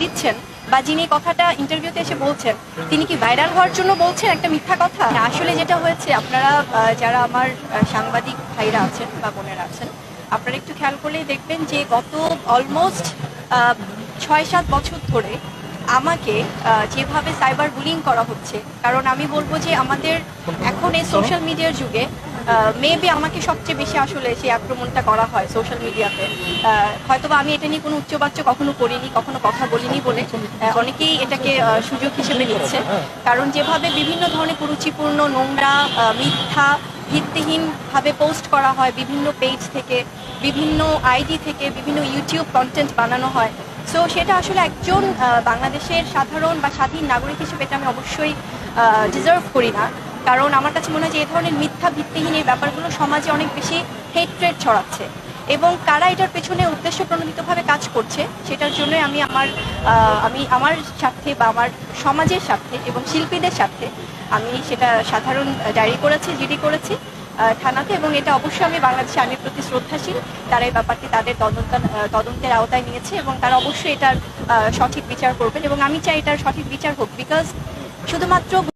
দিচ্ছেন বা যিনি কথাটা ইন্টারভিউতে এসে বলছেন, তিনি কি ভাইরাল হওয়ার জন্য বলছেন একটা মিথ্যা কথা? আসলে যেটা হয়েছে, আপনারা যারা আমার সাংবাদিক ভাইরা আছেন বা বোনেরা আছেন, আপনারা একটু খেয়াল করলেই দেখবেন যে গত অলমোস্ট ছয় সাত বছর ধরে আমাকে যেভাবে সাইবার বুলিং করা হচ্ছে, কারণ আমি বলব যে আমাদের এখন এই সোশ্যাল মিডিয়ার যুগে মেবি আমাকে সবচেয়ে বেশি আসলে সেই আক্রমণটা করা হয় সোশ্যাল মিডিয়াতে হয়তোবা আমি এটা নিয়ে কোনো উচ্চবাচ্য কখনো করিনি, কখনো কথা বলিনি বলে। অনেকেই এটাকে সুযোগ হিসেবে নিচ্ছে। কারণ যেভাবে বিভিন্ন ধরনের কুরুচিপূর্ণ, নোংরা মিথ্যা, ভিত্তিহীনভাবে পোস্ট করা হয় বিভিন্ন পেজ থেকে, বিভিন্ন আইডি থেকে, বিভিন্ন ইউটিউব কন্টেন্ট বানানো হয়। সো সেটা আসলে একজন বাংলাদেশের সাধারণ বা স্বাধীন নাগরিক হিসেবে এটা আমি অবশ্যই ডিজার্ভ করি না। কারণ আমার কাছে মনে হয় যে এই ধরনের মিথ্যা ভিত্তিহীন এই ব্যাপারগুলো সমাজে অনেক বেশি হেট্রেড ছড়াচ্ছে। এবং কারা এটার পেছনে উদ্দেশ্য প্রণোদিতভাবে কাজ করছে, সেটার জন্য আমি আমার আমি আমার স্বার্থে বা আমার সমাজের স্বার্থে এবং শিল্পীদের স্বার্থে আমি সেটা সাধারণ ডায়েরি করেছি, জিডি করেছি থানাতে এবং এটা অবশ্যই আমি বাংলাদেশ আর্মির প্রতি শ্রদ্ধাশীল। তারা এই ব্যাপারটি তাদের তদন্ত তদন্তের আওতায় নিয়েছে এবং তারা অবশ্যই এটার সঠিক বিচার করবেন এবং আমি চাই এটার সঠিক বিচার হোক বিকজ শুধুমাত্র